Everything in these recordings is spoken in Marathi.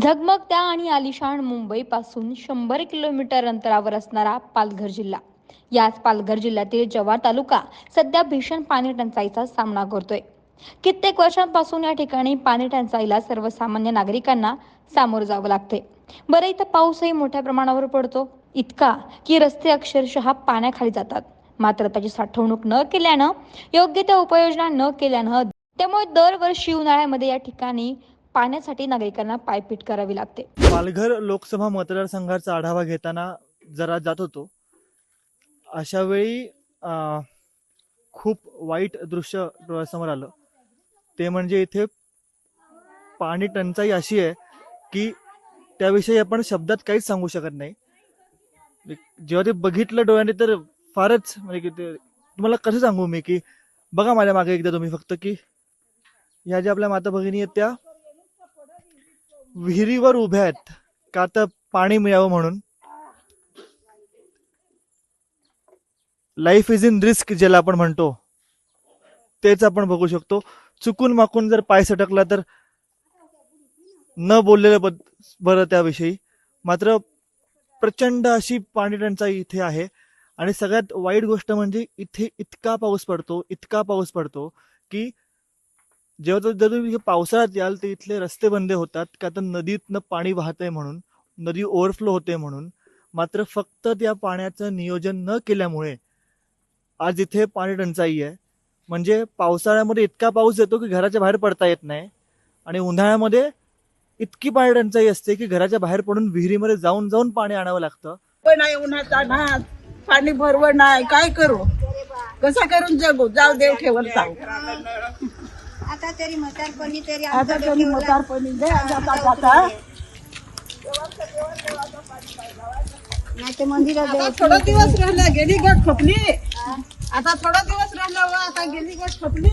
झगमगत्या आणि आलिशान मुंबईपासून शंभर किलोमीटर अंतरावर असणारा पालघर जिल्हा. याच पालघर जिल्ह्यातील जव्हार तालुका सध्या भीषण पाणी टंचाईचा सामना करतोय. कित्येक वर्षांपासून या ठिकाणी पाणी टंचाईला सर्वसामान्य नागरिकांना सामोरं जावं लागते बरं इथं पाऊसही मोठ्या प्रमाणावर पडतो. इतका की रस्ते अक्षरशः पाण्याखाली जातात. मात्र त्याची साठवणूक न केल्यानं योग्य त्या उपाययोजना न केल्यानं त्यामुळे दरवर्षी उन्हाळ्यामध्ये या ठिकाणी पाण्यासाठी नागरिकांना पायपीट करावी लागते. पालघर लोकसभा मतदारसंघाचा आढावा घेताना जरा जात होतो. अशा वेळी खूप वाईट दृश्य डोळ्यासमोर आलं. ते म्हणजे इथे पाणी टंचाई अशी आहे की त्याविषयी आपण शब्दात काहीच सांगू शकत नाही. जेव्हा ते बघितलं डोळ्याने तर फारच म्हणजे की ते तुम्हाला कसं सांगू मी की बघा माझ्या मागे एकदा तुम्ही फक्त की ह्या ज्या आपल्या माता भगिनी आहेत त्या विहिरीवर उभ्या आहेत. का तर पाणी मिळावं म्हणून. लाईफ इज इन रिस्क ज्याला आपण म्हणतो. तेच आपण बघू शकतो. चुकून माकून जर पाय सटकला तर न बोललेलं बद- बरं त्याविषयी. मात्र प्रचंड अशी पाणी टंचाई इथे आहे. आणि सगळ्यात वाईट गोष्ट म्हणजे इथे इतका पाऊस पडतो इतका पाऊस पडतो की जेव्हा जर तुम्ही पावसाळ्यात याल तर इथले रस्ते बंद होतात. का तर नदीतनं पाणी वाहतंय म्हणून नदी ओव्हरफ्लो होते म्हणून. मात्र फक्त त्या पाण्याचं नियोजन न केल्यामुळे आज इथे पाणी टंचाई आहे. म्हणजे पावसाळ्यामध्ये इतका पाऊस येतो की घराच्या बाहेर पडता येत नाही. आणि उन्हाळ्यामध्ये इतकी पाणी टंचाई असते की घराच्या बाहेर पडून विहिरीमध्ये जाऊन जाऊन पाणी आणावं लागतं. पण उन्हाचा नाच पाणी भरवं नाही. काय करू? कसं करून जगू? जाऊ देव ठेवत सांग. आता तरी म्हातारपणी तरी आता तरी डोक्यावर म्हातारपणी द्या जाता जाता. नाही तर मंदिरात आता जायचं. थोडा दिवस राहिला गेली गट खपली आता थोडा दिवस राहिला व आता गेली गट खपली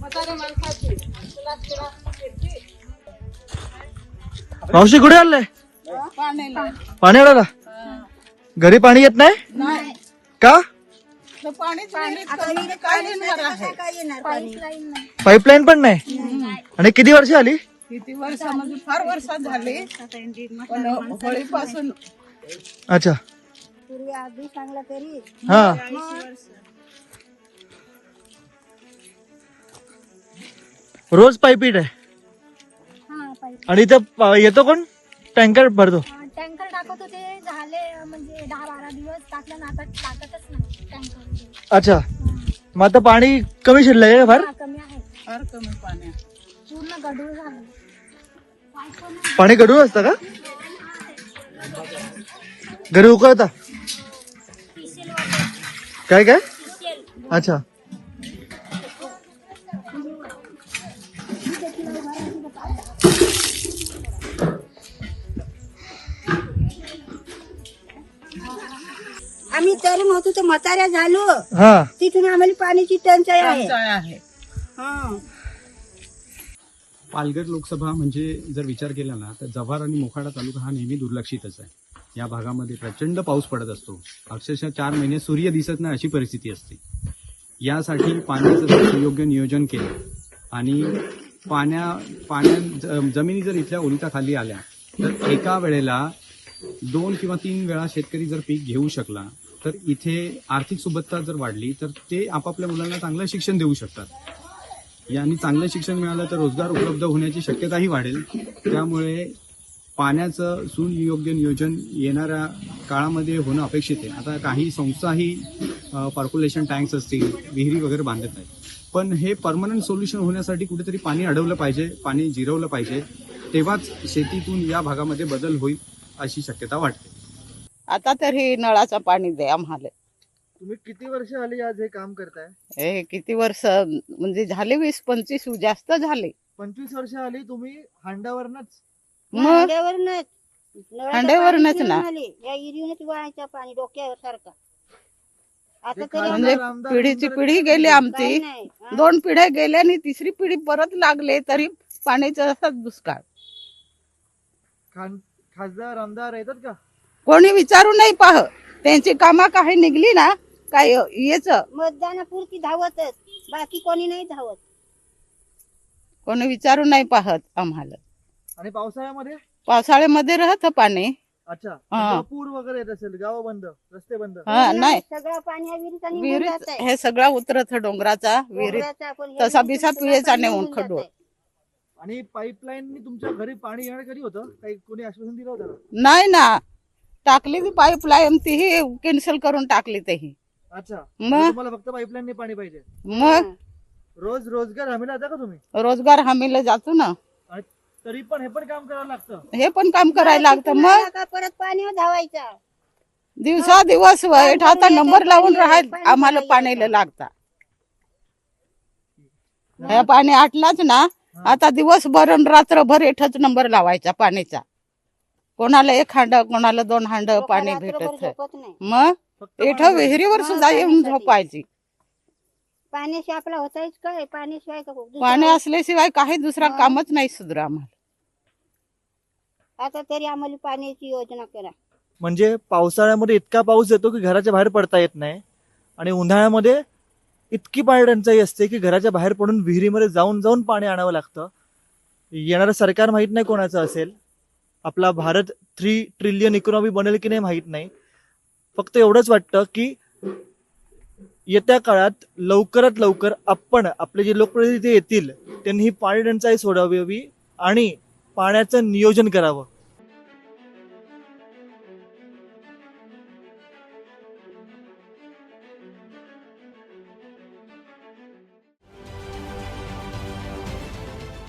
माणसाची. तुला. मावशी कुठे आलंय पाण्याला. पाणी आलं घरी पाणी येत नाही? नाही. का? तर पाणीच नाही. आता तर विहिरीत काय पाणी येणार नाही, आहे कसं काय येणार पाणी? पाईपलाईन पण नाही? आणि किती वर्ष आली किती वर्ष? म्हणजे फार वर्षात झाली. पण होळीपासून अच्छा. पूर्वी आधी सांगला तरी. हा. रोज पाईपीट आहे? हा पाईप आणि इथं प- येतो कोण? टँकर भरतो. टँकर टाकत होते झाले म्हणजे दहा बारा दिवस टाकलं ना आता टाकतच नाही टँकर. अच्छा. मग आता पाणी कमी शिरलंय का फार? हा कमी आहे. फार कमी पाणी पूर्ण गडूळ झालं. पाणी गढूळ असतं का? घरी उकळता. काय काय? अच्छा. आम्ही तरुण होतो तर म्हाताऱ्या झालो. हा. तिथून आम्हाला पाण्याची टंचाई आहे. हा. पालघर लोकसभा म्हणजे जर विचार केला ना तर जव्हार आणि मोखाडा तालुका हा नेहमी दुर्लक्षितच आहे. या भागामध्ये प्रचंड पाऊस पडत असतो. अक्षरशः चार महिने सूर्य दिसत नाही अशी परिस्थिती असते. यासाठी पाण्याचं सुयोग्य नियोजन केलं आणि पाण्या पाण्या जमिनी जर इथल्या ओलिताखाली आल्या तर एका वेळेला दोन किंवा तीन वेळा शेतकरी जर पीक घेऊ शकला तर इथे आर्थिक सुबत्ता जर वाढली तर ते आपापल्या मुलांना चांगलं शिक्षण देऊ शकतात. यांनी चांगलं शिक्षण मिळालं तर रोजगार उपलब्ध होण्याची शक्यताही वाढेल. त्यामुळे पाण्याचं सुनियोग्य नियोजन येणाऱ्या काळामध्ये होणं अपेक्षित आहे. आता काही संस्थाही पार्क्युलेशन टँक्स असतील विहिरी वगैरे बांधत आहेत पण हे परमनंट सोल्युशन होण्यासाठी कुठेतरी पाणी अडवलं पाहिजे पाणी जिरवलं पाहिजे. तेव्हाच शेतीतून या भागामध्ये बदल होईल अशी शक्यता वाटते. आता तरी नळाचं पाणी दे आम्हाला. तुम्ही किती वर्ष आली आज हे काम करताय? हे किती वर्ष म्हणजे झाले वीस पंचवीस जास्त झाले. पंचवीस वर्ष आली तुम्ही हांड्यावरनच? मग? हांड्यावरूनच. नळाचं हांड्यावरूनच पाणी ना. पिऊन आले. या इरीवरच वाहायचं पाणी डोक्यावर सारखं आता हे तरी म्हणजे आमदार, पिढीची पिढी गेली? आमची. नाही. हा? दोन पिढ्या गेल्या आणि तिसरी पिढी परत लागले तरी पाण्याचा असाच दुष्काळ. खान- खासदार आमदार येतात का? कोणी विचारू नाही पाह. त्यांची कामं काही निघली ना काय याच. मतदानापुरती धावतच. बाकी कोणी नाही धावत. कोणी विचारू नाही पाहत आम्हाला. आणि पावसाळ्यामध्ये? पावसाळ्यामध्ये राहतं पाणी. अच्छा. हा. पूर वगैरे येत असेल गाव बंद रस्ते बंद. हा नाही सगळं पाणी ह्या विहिरीचा निघून विहिरीत. हे सगळं उतरत डोंगराचा विहिरीत. डोंगराचा पण ह्या तसा बिसा सगळं पियेचा पाणी नेऊन निघून आहे. आणि पाईपलाईन तुमच्या घरी पाणी येणं कधी होतं? काही कोणी आश्वासन दिलं होतं का? नाही ना. टाकली ती पाईपलाईन तीही कॅन्सल करून टाकली तेही. अच्छा. मग? म्हणजे तुम्हाला फक्त पाईपलाईन पाणी पाहिजे. मग? रोज रोजगार हमीला जाता का तुम्ही? रोजगार हमीला जातो ना. आणि तरी पण हे पण काम करावं लागतं. हे पण काम करायला लागतं. मग? परत पाणी धावायचा. दिवसा दिवस वाईट. आता नंबर लावून राहायला आम्हाला पाणी पाणीला लागता. हे. पाणी आटलाच ना आता दिवसभर आणि रात्रभर एकच नंबर लावायचा पाणीचा कोणाला एक हांड कोणाला दोन हांड पाणी भेटत मग इथं विहिरीवर सुद्धा येऊन. झोपायची. पाण्याशी आपला होताच काय? पाण्याशिवाय पाणी असल्याशिवाय काही दुसरा? कामच नाही सुधरा आम्हाला. आता तरी आम्हाला पाण्याची योजना करा. म्हणजे पावसाळ्यामध्ये इतका पाऊस येतो की घराच्या बाहेर पडता येत नाही. आणि उन्हाळ्यामध्ये इतकी पाणी टंचाई असते की घराच्या बाहेर पडून विहिरीमध्ये जाऊन जाऊन पाणी आणावं लागतं. येणारं सरकार माहीत नाही कोणाचं असेल. आपला भारत थ्री ट्रिलियन इकॉनॉमी बनेल की नाही माहीत नाही. फक्त एवढंच वाटतं की येत्या काळात लवकरात लवकर आपण आपले जे लोकप्रतिनिधी येतील त्यांनी ही पाणी टंचाई सोडावी आणि पाण्याचं नियोजन करावं.